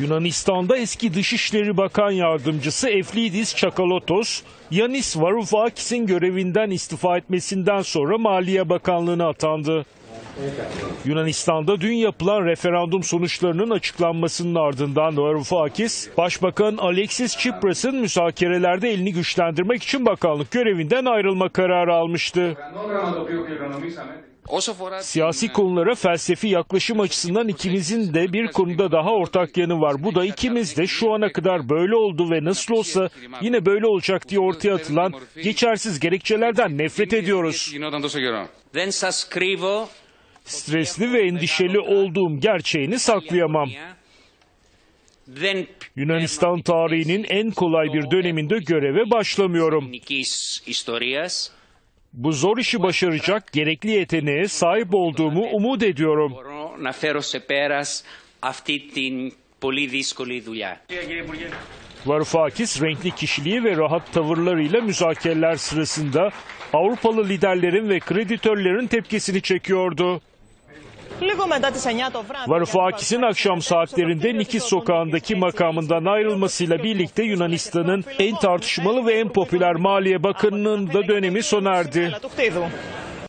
Yunanistan'da eski Dışişleri Bakan Yardımcısı Eflidis Çakalotos, Yanis Varoufakis'in görevinden istifa etmesinden sonra Maliye Bakanlığı'na atandı. Yunanistan'da dün yapılan referandum sonuçlarının açıklanmasının ardından Varoufakis, Başbakan Alexis Tsipras'ın müzakerelerde elini güçlendirmek için bakanlık görevinden ayrılma kararı almıştı. Siyasi hmm. konulara felsefi yaklaşım açısından ikimizin de bir konuda daha ortak yanı var. Bu da ikimiz de şu ana kadar böyle oldu ve nasıl olsa yine böyle olacak diye ortaya atılan geçersiz gerekçelerden nefret ediyoruz. Stresli ve endişeli olduğum gerçeğini saklayamam. Yunanistan tarihinin en kolay bir döneminde göreve başlamıyorum. Bu zor işi başaracak gerekli yeteneğe sahip olduğumu umut ediyorum. Varoufakis renkli kişiliği ve rahat tavırlarıyla müzakereler sırasında Avrupalı liderlerin ve kreditörlerin tepkisini çekiyordu. Varufakis'in akşam saatlerinde Likis sokağındaki makamından ayrılmasıyla birlikte Yunanistan'ın en tartışmalı ve en popüler Maliye Bakanı'nın da dönemi sona erdi.